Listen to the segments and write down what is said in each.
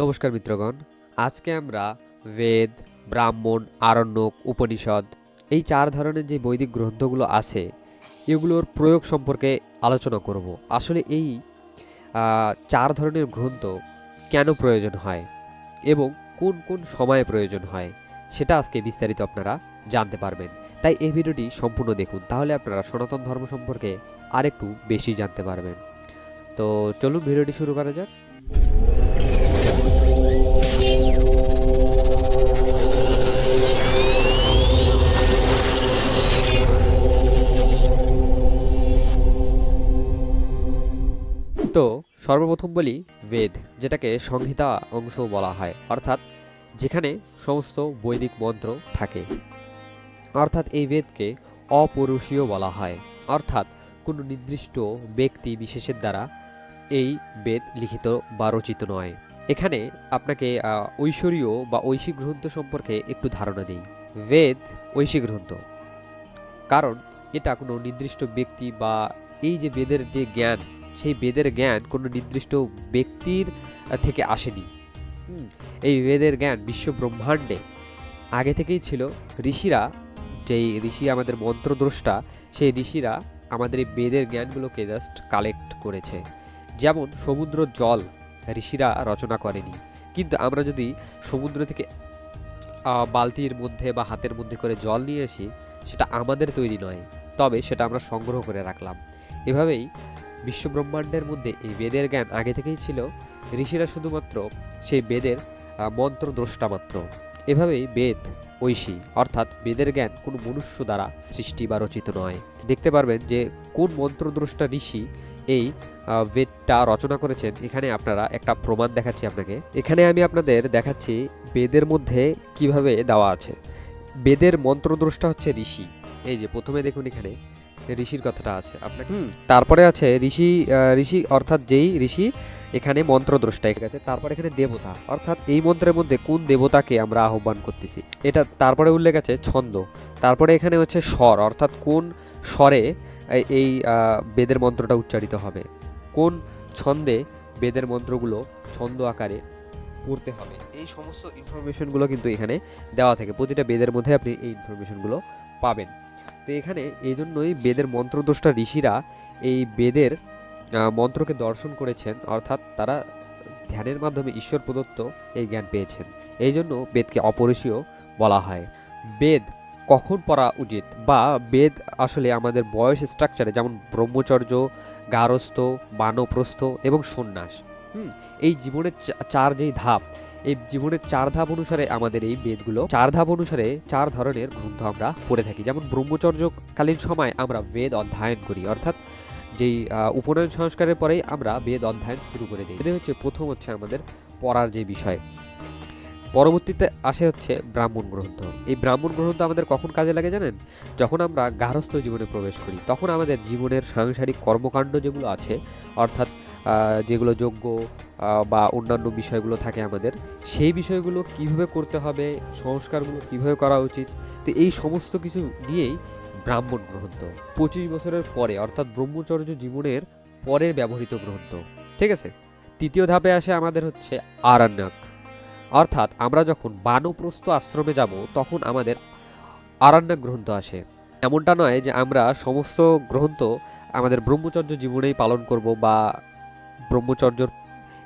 নমস্কার মিত্রগণ। আজকে আমরা বেদ, ব্রাহ্মণ, আরণ্যক, উপনিষদ এই চার ধরনের যে বৈদিক গ্রন্থগুলো আছে, এগুলোর প্রয়োগ সম্পর্কে আলোচনা করব। আসলে এই চার ধরনের গ্রন্থ কেন প্রয়োজন হয় এবং কোন কোন সময়ে প্রয়োজন হয়, সেটা আজকে বিস্তারিত আপনারা জানতে পারবেন। তাই এই ভিডিওটি সম্পূর্ণ দেখুন, তাহলে আপনারা সনাতন ধর্ম সম্পর্কে আরেকটু বেশি জানতে পারবেন। তো চলুন ভিডিওটি শুরু করা যাক। তো সর্বপ্রথম বলি বেদ, যেটাকে সংহিতা অংশ বলা হয়। অর্থাৎ যেখানে সমস্ত বৈদিক মন্ত্র থাকে। অর্থাৎ এই বেদকে অপরুষীয় বলা হয়। অর্থাৎ কোনো নির্দিষ্ট ব্যক্তি বিশেষের দ্বারা এই বেদ লিখিত বা রচিত নয়। এখানে আপনাকে ঐশ্বরীয় বা ঐশী গ্রন্থ সম্পর্কে একটু ধারণা দিই। বেদ ঐশী গ্রন্থ। কারণ এটা কোনো নির্দিষ্ট ব্যক্তি বা এই যে বেদের যে জ্ঞান, সেই বেদের জ্ঞান কোনো নির্দিষ্ট ব্যক্তির থেকে আসেনি। এই বেদের জ্ঞান বিশ্ব ব্রহ্মাণ্ডে আগে থেকেই ছিল। ঋষিরা যেই ঋষি আমাদের মন্ত্রদ্রষ্টা, সেই ঋষিরা আমাদের এই বেদের জ্ঞানগুলোকে জাস্ট কালেক্ট করেছে। যেমন সমুদ্র জল ঋষিরা রচনা করেনি। কিন্তু আমরা যদি সমুদ্র থেকে বালতির মধ্যে বা হাতের মধ্যে করে জল নিয়ে আসি, সেটা আমাদের তৈরি নয়, তবে সেটা আমরা সংগ্রহ করে রাখলাম। এভাবেই বিশ্বব্রহ্মাণ্ডের মধ্যে এই বেদের জ্ঞান আগে থেকেই ছিল। ঋষিরা শুধুমাত্র সেই বেদের মন্ত্র দ্রষ্টা মাত্র। এভাবেই বেদ ঐশী, অর্থাৎ বেদের জ্ঞান কোনো মনুষ্য দ্বারা সৃষ্টি বা রচিত নয়। দেখতে পারবেন যে কোন মন্ত্রদ্রষ্টা ঋষি এই বেদটা রচনা করেছেন। এখানে আপনারা একটা প্রমাণ দেখাচ্ছি আপনাকে। এখানে আমি আপনাদের দেখাচ্ছি বেদের মধ্যে কীভাবে দেওয়া আছে। বেদের মন্ত্রদ্রষ্টা হচ্ছে ঋষি। এই যে প্রথমে দেখুন এখানে ঋষির কথাটা আছে আপনাকে। হুম, তারপরে আছে ঋষি ঋষি অর্থাৎ যেই ঋষি এখানে মন্ত্রদ্রষ্টা ঠিক আছে তারপরে এখানে দেবতা। অর্থাৎ এই মন্ত্রের মধ্যে কোন দেবতাকে আমরা আহ্বান করতেছি? এটা তারপরে উল্লেখ আছে ছন্দ। তারপরে এখানে হচ্ছে স্বর অর্থাৎ কোন স্বরে এই- বেদের মন্ত্রটা উচ্চারিত হবে। কোন ছন্দে বেদের মন্ত্রগুলো ছন্দ আকারে পড়তে হবে? এই সমস্ত ইনফরমেশনগুলো কিন্তু এখানে দেওয়া থাকে। প্রতিটা বেদের মধ্যে আপনি এই ইনফরমেশনগুলো পাবেন। তো এখানে এই জন্যই বেদের মন্ত্রদ্রষ্টা ঋষিরা এই বেদের মন্ত্রকে দর্শন করেছেন, অর্থাৎ তারা ধ্যানের মাধ্যমে ঈশ্বর প্রদত্ত এই জ্ঞান পেয়েছেন। এই জন্য বেদকে অপরিসীয় বলা হয়। বেদ কখন পড়া উচিত? বা বেদ আসলে আমাদের বয়স স্ট্রাকচারে যেমন ব্রহ্মচর্য, গারস্থ, বানপ্রস্থ এবং সন্ন্যাস, হুম? এই জীবনের চার যেই ধাপ, এই জীবনের চার ধাপ অনুসারে আমাদের এই বেদগুলো, চার ধাপ অনুসারে চার ধরনের গ্রন্থ আমরা পড়ে থাকি। যেমন ব্রহ্মচর্যকালীন সময় আমরা বেদ অধ্যয়ন করি, অর্থাৎ যেই উপনয়ন সংস্কারের পরেই আমরা বেদ অধ্যয়ন শুরু করে দিই। এটা হচ্ছে প্রথম হচ্ছে আমাদের পড়ার যে বিষয়। পরবর্তীতে আসে হচ্ছে ব্রাহ্মণ গ্রন্থ। এই ব্রাহ্মণ গ্রন্থ আমাদের কখন কাজে লাগে জানেন? যখন আমরা গার্হস্থ্য জীবনে প্রবেশ করি, তখন আমাদের জীবনের সাংসারিক কর্মকাণ্ড যেগুলো আছে, অর্থাৎ যেগুলো যোগ্য বা অন্যান্য বিষয়গুলো থাকে আমাদের, সেই বিষয়গুলো কীভাবে করতে হবে, সংস্কারগুলো কীভাবে করা উচিত, তো এই সমস্ত কিছু নিয়েই ব্রাহ্মণ গ্রন্থ, পঁচিশ বছরের পরে, অর্থাৎ ব্রহ্মচর্য জীবনের পরের ব্যবহৃত গ্রন্থ, ঠিক আছে? তৃতীয় ধাপে আসে আমাদের হচ্ছে আরণ্যক অর্থাৎ আমরা যখন বানপ্রস্থ আশ্রমে যাব, তখন আমাদের আরণ্য গ্রন্থ আসে। এমনটা নয় যে আমরা সমস্ত গ্রন্থ আমাদের ব্রহ্মচর্য জীবনেই পালন করব বা ব্রহ্মচর্যর,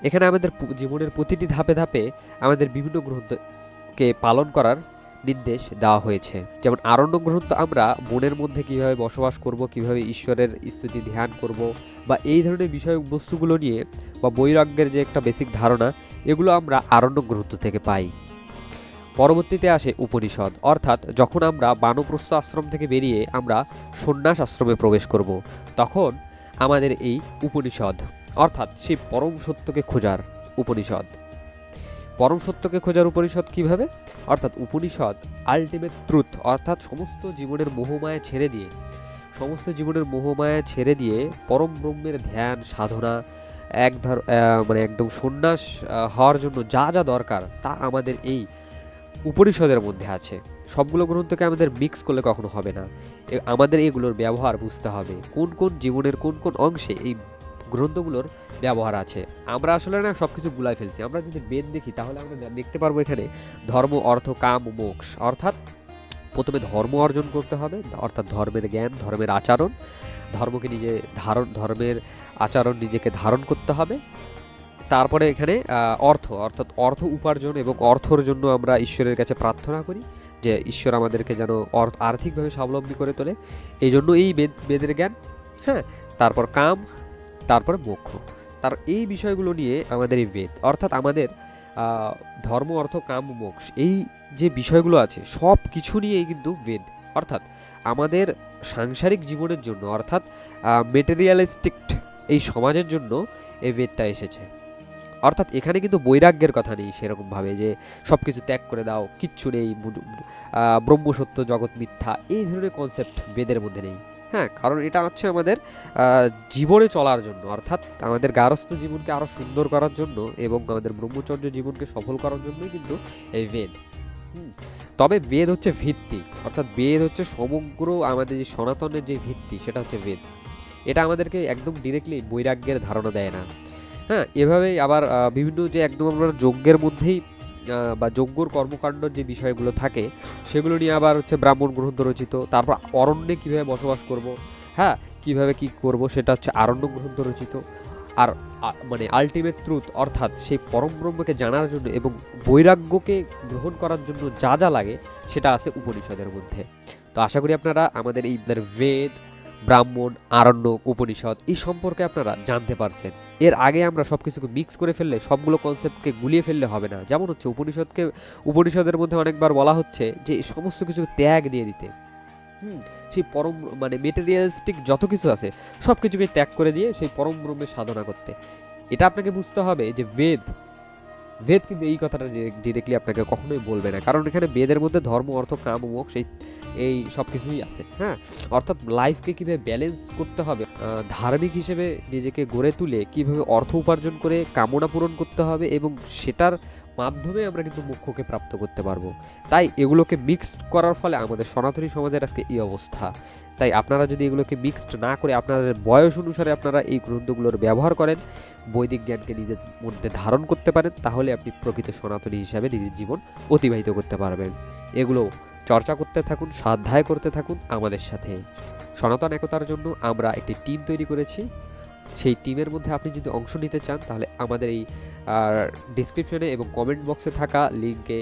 এখানে আমাদের জীবনের প্রতিটি ধাপে ধাপে আমাদের বিভিন্ন গ্রন্থকে পালন করার নির্দেশ দেওয়া হয়েছে। যেমন আরণ্য গ্রন্থ আমরা মনের মধ্যে কীভাবে বসবাস করব, কীভাবে ঈশ্বরের স্তুতি ধ্যান করব বা এই ধরনের বিষয় বস্তুগুলো নিয়ে বা বৈরাগ্যের যে একটা বেসিক ধারণা, এগুলো আমরা আরণ্য গ্রন্থ থেকে পাই। পরবর্তীতে আসে উপনিষদ। অর্থাৎ যখন আমরা বানপ্রস্থ আশ্রম থেকে বেরিয়ে আমরা সন্ন্যাস আশ্রমে প্রবেশ করব, তখন আমাদের এই উপনিষদ, অর্থাৎ সেই পরম সত্যকে খোঁজার উপনিষদ। পরম সত্যকে খোঁজার উপনিষদ কীভাবে? অর্থাৎ উপনিষদ আলটিমেট ট্রুথ অর্থাৎ সমস্ত জীবনের মোহমায়া ছেড়ে দিয়ে, সমস্ত জীবনের মোহমায়া ছেড়ে দিয়ে পরম ব্রহ্মের ধ্যান, সাধনা, এক ধর মানে একদম সন্ন্যাস হওয়ার জন্য যা যা দরকার তা আমাদের এই উপনিষদের মধ্যে আছে। সবগুলো গ্রন্থকে আমাদের মিক্স করলে কখনো হবে না। আমাদের এগুলোর ব্যবহার বুঝতে হবে। কোন কোন জীবনের কোন কোন অংশে এই গ্রন্থগুলোর ব্যবহার আছে। আমরা আসলে না সব কিছু গুলাই ফেলছি। আমরা যদি বেদ দেখি, তাহলে আমরা দেখতে পারব এখানে ধর্ম, অর্থ, কাম, মোক্ষ। অর্থাৎ প্রথমে ধর্ম অর্জন করতে হবে, অর্থাৎ ধর্মের জ্ঞান, ধর্মের আচরণ। ধর্মকে নিজে ধারণ ধর্মের আচরণ নিজেকে ধারণ করতে হবে। তারপরে এখানে অর্থ। অর্থাৎ অর্থ উপার্জন এবং অর্থর জন্য আমরা ঈশ্বরের কাছে প্রার্থনা করি যে ঈশ্বর আমাদেরকে যেন অর্থ আর্থিকভাবে স্বাবলম্বী করে তোলে। এই জন্য এই বেদ বেদের জ্ঞান। হ্যাঁ? তারপর কাম তারপরে মোক্ষ। তার এই বিষয়গুলো নিয়ে আমাদের এই বেদ, অর্থাৎ আমাদের ধর্ম, অর্থ, কাম, মোক্ষ, এই যে বিষয়গুলো আছে, সব কিছু নিয়েই কিন্তু বেদ। অর্থাৎ আমাদের সাংসারিক জীবনের জন্য, অর্থাৎ মেটেরিয়ালিস্টিক এই সমাজের জন্য এই বেদটা এসেছে। অর্থাৎ এখানে কিন্তু বৈরাগ্যের কথা নেই সেরকমভাবে যে সব কিছু ত্যাগ করে দাও, কিচ্ছু নেই ব্রহ্মসত্য, জগৎ মিথ্যা, এই ধরনের কনসেপ্ট বেদের মধ্যে নেই। হ্যাঁ কারণ এটা হচ্ছে আমাদের জীবনে চলার জন্য, অর্থাৎ আমাদের গারস্থ জীবনকে আরও সুন্দর করার জন্য এবং আমাদের ব্রহ্মচর্য জীবনকে সফল করার জন্যই কিন্তু এই বেদ। তবে বেদ হচ্ছে ভিত্তি, অর্থাৎ বেদ হচ্ছে সমগ্র আমাদের যে সনাতনের যে ভিত্তি, সেটা হচ্ছে বেদ এটা আমাদেরকে একদম ডিরেক্টলি বৈরাগ্যের ধারণা দেয় না হ্যাঁ এভাবেই আবার বিভিন্ন যে একদম আমরা যজ্ঞের মধ্যেই বা যজ্ঞর কর্মকাণ্ডর যে বিষয়গুলো থাকে, সেগুলো নিয়ে আবার হচ্ছে ব্রাহ্মণ গ্রন্থ রচিত, তারপর অরণ্যে কীভাবে বসবাস করব হ্যাঁ কীভাবে কি করব, সেটা হচ্ছে আরণ্য গ্রন্থ রচিত। আর মানে আলটিমেট ট্রুথ অর্থাৎ সেই পরম ব্রহ্মকে জানার জন্য এবং বৈরাগ্যকে গ্রহণ করার জন্য যা যা লাগে, সেটা আছে উপনিষদের মধ্যে। তো আশা করি আপনারা আমাদের এই বেদ ব্রাহ্মণ আরণ্যক উপনিষদ, এই সম্পর্কে আপনারা জানতে পারছেন। এর আগে আমরা সব কিছুকে মিক্স করে ফেললে, সবগুলো কনসেপ্টকে গুলিয়ে ফেললে হবে না। যেমন হচ্ছে উপনিষদকে, উপনিষদের মধ্যে অনেকবার বলা হচ্ছে যে সমস্ত কিছু ত্যাগ দিয়ে দিতে। হুম, সেই পরম মানে মেটেরিয়ালিস্টিক যত কিছু আছে সব কিছুকে ত্যাগ করে দিয়ে সেই পরম ব্রহ্মের সাধনা করতে। এটা আপনাকে বুঝতে হবে যে, বেদ বেদ কিন্তু এই কথাটা ডিরেক্টলি আপনাকে কখনোই বলবে না। কারণ এখানে বেদের মধ্যে ধর্ম, অর্থ, কাম ও সেই এই সব কিছুই আছে হ্যাঁ? অর্থাৎ লাইফকে কীভাবে ব্যালেন্স করতে হবে ধার্মিক হিসেবে নিজেকে গড়ে তুলে কীভাবে অর্থ উপার্জন করে কামনা পূরণ করতে হবে এবং সেটার মাধ্যমে আমরা কিন্তু মুখ্যকে প্রাপ্ত করতে পারব। তাই এগুলোকে মিক্সড করার ফলে আমাদের সনাতনী সমাজের আজকে এই অবস্থা। তাই আপনারা যদি এগুলোকে মিক্সড না করে আপনাদের বয়স অনুসারে আপনারা এই গ্রন্থগুলোর ব্যবহার করেন, বৈদিক জ্ঞানকে নিজের মধ্যে ধারণ করতে পারেন, তাহলে আপনি প্রকৃত সনাতনী হিসাবে নিজের জীবন অতিবাহিত করতে পারবেন। এগুলো চর্চা করতে থাকুন, সাধ্যায় করতে থাকুন আমাদের সাথে। সনাতন একতার জন্য আমরা একটি টিম তৈরি করেছি। সেই টিমের মধ্যে আপনি যদি অংশ নিতে চান, তাহলে আমাদের এই ডিসক্রিপশনে এবং কমেন্ট বক্সে থাকা লিঙ্কে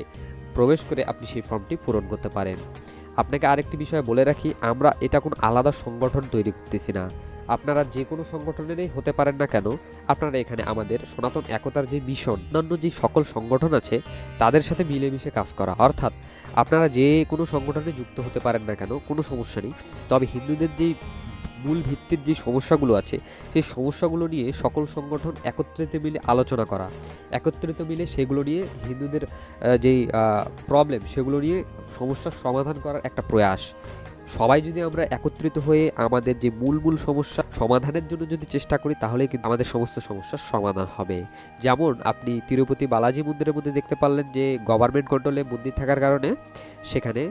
প্রবেশ করে আপনি সেই ফর্মটি পূরণ করতে পারেন। আপনাকে আরেকটি বিষয় বলে রাখি, আমরা এটা কোনো আলাদা সংগঠন তৈরি করতেছি না। আপনারা যে কোনো সংগঠনেরই হতে পারেন না কেন, আপনারা এখানে আমাদের সনাতন একতার যে মিশন অন্যান্য যে সকল সংগঠন আছে, তাদের সাথে মিলেমিশে কাজ করা। অর্থাৎ আপনারা যে কোনো সংগঠনে যুক্ত হতে পারেন না কেন, কোনো সমস্যা নেই। তবে হিন্দুদের যেই মূল ভিত্তির যে সমস্যাগুলো আছে, সেই সমস্যাগুলো নিয়ে সকল সংগঠন একত্রিত মিলে আলোচনা করা। একত্রিত মিলে সেগুলো নিয়ে হিন্দুদের যেই প্রবলেম সেগুলো নিয়ে সমস্যার সমাধান করার একটা প্রয়াস। সবাই যদি আমরা একত্রিত হয়ে আমাদের যে মূল মূল সমস্যা সমাধানের জন্য যদি চেষ্টা করি, তাহলে কিন্তু আমাদের সমস্ত সমস্যার সমাধান হবে। যেমন আপনি তিরুপতি বালাজি মন্দিরের মধ্যে দেখতে পারলেন যে গভর্নমেন্ট কন্ট্রোলে মন্দির থাকার কারণে সেখানে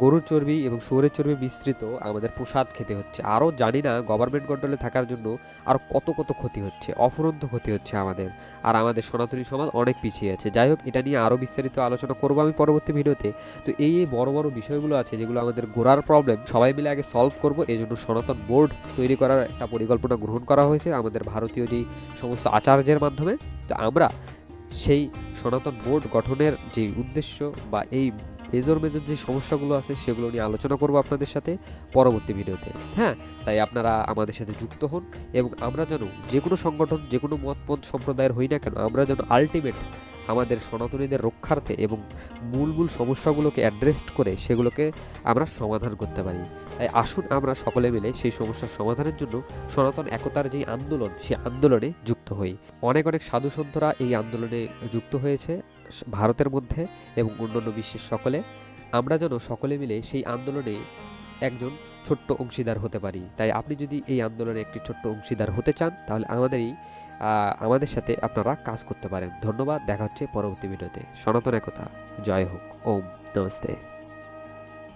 গরুর চর্বি এবং শুয়োরের চর্বি মিশ্রিত আমাদের প্রসাদ খেতে হচ্ছে। আরও জানি না গভর্নমেন্ট কন্ট্রোলে থাকার জন্য আর কত কত ক্ষতি হচ্ছে, অফুরন্ত ক্ষতি হচ্ছে আমাদের। আর আমাদের সনাতনী সমাজ অনেক পিছিয়ে আছে। যাই হোক, এটা নিয়ে আরও বিস্তারিত আলোচনা করব আমি পরবর্তী ভিডিওতে। তো এই এই বড় বড় বিষয়গুলো আছে যেগুলো আমাদের গোড়ার প্রবলেম সবাই মিলে আগে সলভ করব। এই জন্য সনাতন বোর্ড তৈরি করার একটা পরিকল্পনা গ্রহণ করা হয়েছে আমাদের ভারতীয় যেই সমস্ত আচার্যের মাধ্যমে। তো আমরা সেই সনাতন বোর্ড গঠনের যে উদ্দেশ্য বা এই মেজর মেজর যে সমস্যাগুলো আছে, সেগুলো নিয়ে আলোচনা করব আপনাদের সাথে পরবর্তী ভিডিওতে। হ্যাঁ তাই আপনারা আমাদের সাথে যুক্ত হন এবং আমরা যেন যে কোনো সংগঠন, যে কোনো মতপন্থ সম্প্রদায়ের হই না কেন, আমরা যেন আলটিমেট আমাদের সনাতনীদের রক্ষার্থে এবং মূল মূল সমস্যাগুলোকে অ্যাড্রেস করে সেগুলোকে আমরা সমাধান করতে পারি। তাই আসুন আমরা সকলে মিলে সেই সমস্যার সমাধানের জন্য সনাতন একতার যে আন্দোলন, সেই আন্দোলনে যুক্ত হই। অনেক অনেক সাধু সন্তরা এই আন্দোলনে যুক্ত হয়েছে। ভারতের মধ্যে এবং অন্যান্য বিশ্বের সকলে, আমরা যেন সকলে মিলে সেই আন্দোলনে একজন ছোট্ট অংশীদার হতে পারি। তাই আপনি যদি এই আন্দোলনে একটি ছোট্ট অংশীদার হতে চান, তাহলে আমাদেরই আমাদের সাথে আপনারা কাজ করতে পারেন। ধন্যবাদ, দেখা হচ্ছে পরবর্তী ভিডিওতে। সনাতন একতা, জয় হোক, ওম, নমস্তে।